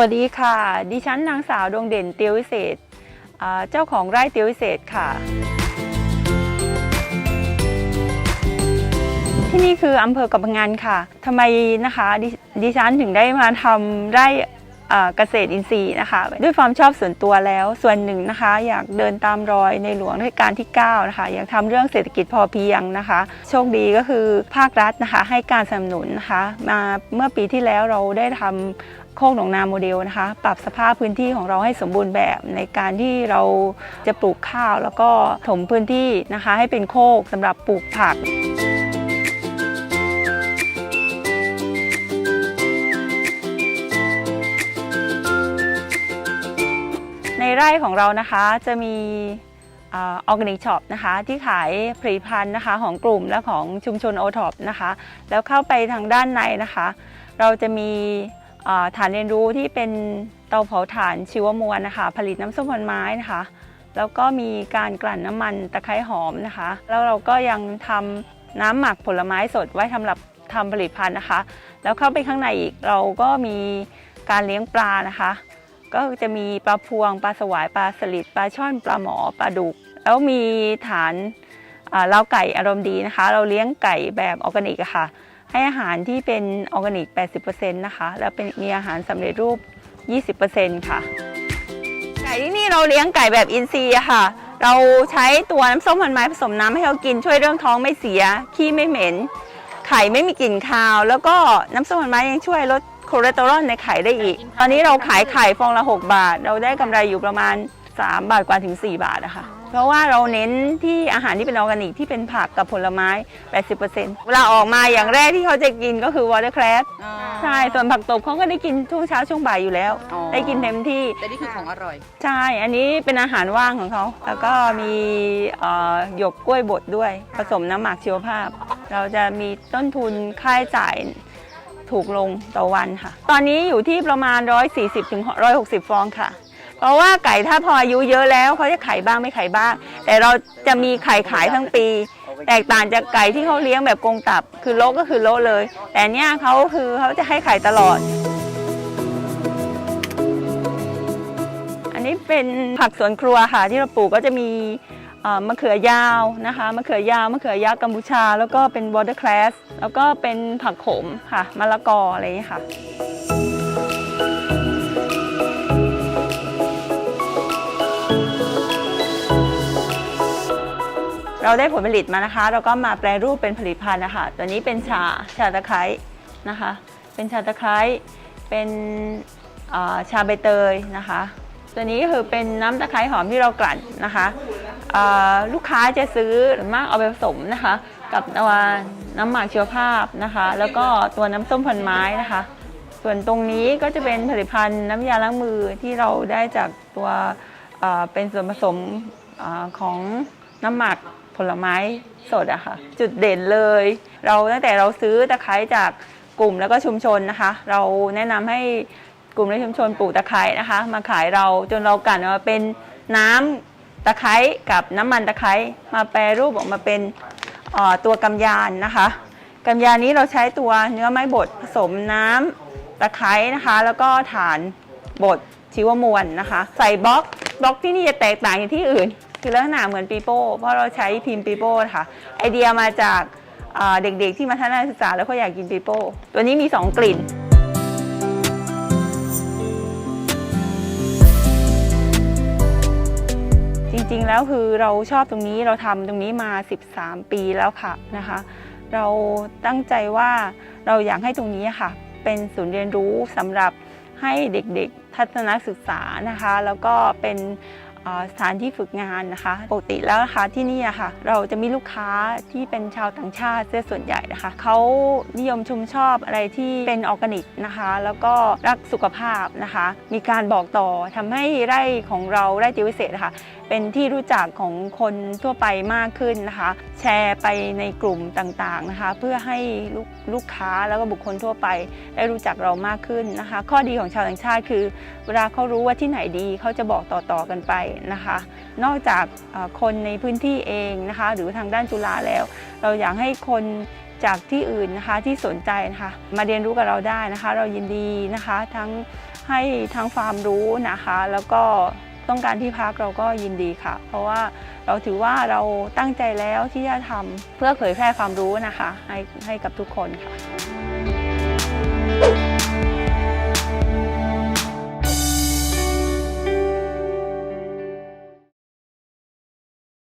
สวัสดีค่ะ ดิฉันนางสาวดวงเด่นเตียววิเศษ เจ้าของไร่เตียววิเศษค่ะ ที่นี่คืออำเภอกับพังงานค่ะทำไมนะคะดดิฉันถึงได้มาทำไร่เกษตรอินทรีย์นะคะ ด้วยความชอบส่วนตัวแล้วส่วนหนึ่งนะคะ อยากเดินตามรอยในหลวงรัชกาลที่ 9 นะคะ อยากทำเรื่องเศรษฐกิจพอเพียงนะคะ โชคดีก็คือภาครัฐนะคะ ให้การสนับสนุนนะคะ มาเมื่อปีที่แล้วเราได้ทำ โคกหนองนาโมเดลนะคะ ปรับสภาพพื้นที่ของเราให้สมบูรณ์แบบในการที่เราจะปลูกข้าว แล้วก็ถมพื้นที่นะคะ ให้เป็นโคกสำหรับปลูกผักในไร่ของเรานะคะจะมีออร์แกนิกช็อปนะคะที่ขายผลิตภัณฑ์นะคะของกลุ่มและของชุมชนโอท็อปนะคะ แล้วเข้าไปทางด้านในนะคะ เราจะมี ฐานเรียนรู้ที่เป็นเตาเผาถ่านชีวมวลนะคะ ผลิตน้ำส้มผลไม้นะคะแล้วก็มีการกลั่นน้ำมันตะไคร้หอมนะคะ แล้วเราก็ยังทำน้ำหมักผลไม้สดไว้สำหรับทำผลิตภัณฑ์นะคะ แล้วเข้าไปข้างในอีกเราก็มีการเลี้ยงปลานะคะ ก็จะมีปลาพวงปลาสวายปลาสลิดปลาช่อนปลาหมอปลาดุก แล้วมีฐานเล้าไก่อารมณ์ดีนะคะ เราเลี้ยงไก่แบบออร์แกนิกค่ะ ให้อาหารที่เป็นออร์แกนิก 80%นะคะ แล้วเป็นมีอาหารสำเร็จรูป 20%ค่ะ ไก่ที่นี่เราเลี้ยงไก่แบบอินทรีย์อะค่ะ เราใช้ตัวน้ำส้มพันไม้ผสมน้ำให้เขากินช่วยเรื่องท้องไม่เสีย ขี้ไม่เหม็น ไข่ไม่มีกลิ่นคาว แล้วก็น้ำส้มพันไม้ยังช่วยลดคอเลสเตอรอลในไข่ได้อีก ตอนนี้เราขายไข่ฟองละ 6 บาท เราได้กำไรอยู่ประมาณ 3 บาทกว่าถึง 4 บาทนะคะเพราะว่าเราเน้นที่อาหารที่เป็นออร์แกนิกที่เป็นผักกับผลไม้ 80%เวลาออกมาอย่างแรกที่เขาจะกินก็คือวอเตอร์แครสใช่ส่วนผักตบเขาก็ได้กินช่วงเช้าช่วงบ่ายอยู่แล้วอ๋อได้กินเต็มที่แต่นี่คือของอร่อย ใช่ อันนี้เป็นอาหารว่างของเขา แล้วก็มีเอ่อหยวกกล้วยบดด้วย ผสมน้ำหมักชีวภาพ เราจะมีต้นทุนค่าใช้จ่ายถูกลงต่อวันค่ะ ตอนนี้อยู่ที่ประมาณ 140ถึง160 ฟองค่ะ เพราะว่าไก่ถ้าพออายุเยอะแล้วเขาจะไข่บ้างไม่ไข่บ้าง แต่เราจะมีไข่ขายทั้งปี แตกต่างจากไก่ที่เขาเลี้ยงแบบกรงตับ คือโลกก็คือโลเลย แต่เนี้ยเขาคือเขาจะให้ไข่ตลอด อันนี้เป็นผักสวนครัวค่ะที่เราปลูกก็จะมีมะเขือยาวนะคะมะเขือยาวมะเขือยักษ์กัมพูชา แล้วก็เป็นวอเตอร์แคลสแล้วก็เป็นผักขมค่ะมะละกออะไรอย่างนี้ค่ะ เราได้ผลผลิตมานะคะ เราก็มาแปรรูปเป็นผลิตภัณฑ์นะคะตัวนี้เป็นชาชาตะไคร้นะคะ เป็นชาตะไคร้เป็นาชาใบเตยนะคะ ตัวนี้คือเป็นน้ำตะไคร้หอมที่เรากลั่นนะคะลูกค้าจะซื้อส่วนมากเอาไปผสมนะคะ กับตัวน้ำหมักชีวภาพนะคะ แล้วก็ตัวน้ำส้มพันไม้นะคะ ส่วนตรงนี้ก็จะเป็นผลิตภัณฑ์น้ำยาล้างมือที่เราได้จากตัวเป็นส่วนผสมอของน้ำหมัก ผลไม้สดอะค่ะ จุดเด่นเลย เราตั้งแต่เราซื้อตะไคร้จากกลุ่มแล้วก็ชุมชนนะคะ เราแนะนำให้กลุ่มและชุมชนปลูกตะไคร้นะคะ มาขายเราจนเรากลั่นมาเป็นน้ำตะไคร้กับน้ำมันตะไคร้มาแปรรูปออกมาเป็นตัวกำยานนะคะกำยานนี้เราใช้ตัวเนื้อไม้บดผสมน้ำตะไคร้นะคะ แล้วก็ฐานบดชีวมวลนะคะ ใส่บล็อกบล็อกที่นี่จะแตกต่างจากที่อื่น คือลักษณะเหมือนปีโป้เพราะเราใช้พิมพ์ปีโป้ค่ะ ไอเดียมาจากเด็กๆที่มาทัศนศึกษาแล้วเขาอยากกินปีโป้ตัวนี้มี 2 กลิ่นจริงๆ แล้วคือเราชอบตรงนี้เราทำตรงนี้มา 13 ปีแล้วค่ะนะคะ เราตั้งใจว่าเราอยากให้ตรงนี้ค่ะ เป็นศูนย์เรียนรู้สำหรับให้เด็กๆ ทัศนศึกษานะคะ แล้วก็เป็น สถานที่ฝึกงานนะคะ ปกติแล้วนะคะที่นี่อะค่ะ เราจะมีลูกค้าที่เป็นชาวต่างชาติเสียส่วนใหญ่นะคะเขานิยมชมชอบอะไรที่เป็นออร์แกนิกนะคะ แล้วก็รักสุขภาพนะคะ มีการบอกต่อทำให้ไร่ของเราไร่ติววิเศษนะคะเป็นที่รู้จักของคนทั่วไปมากขึ้นนะคะ แชร์ไปในกลุ่มต่างๆนะคะ เพื่อให้ลูกลูกค้าแล้วก็บุคคลทั่วไปได้รู้จักเรามากขึ้นนะคะ ข้อดีของชาวต่างชาติคือ เวลาเขารู้ว่าที่ไหนดีเขาจะบอกต่อๆกันไปนะคะ นอกจากคนในพื้นที่เองนะคะ หรือทางด้านจุฬาแล้ว เราอยากให้คนจากที่อื่นนะคะที่สนใจนะคะมาเรียนรู้กับเราได้นะคะ เรายินดีนะคะทั้งให้ทางฟาร์มรู้นะคะ แล้วก็ต้องการที่พักเราก็ยินดีค่ะ เพราะว่าเราถือว่าเราตั้งใจแล้วที่จะทำเพื่อเผยแพร่ความรู้นะคะ ให้ให้กับทุกคนค่ะ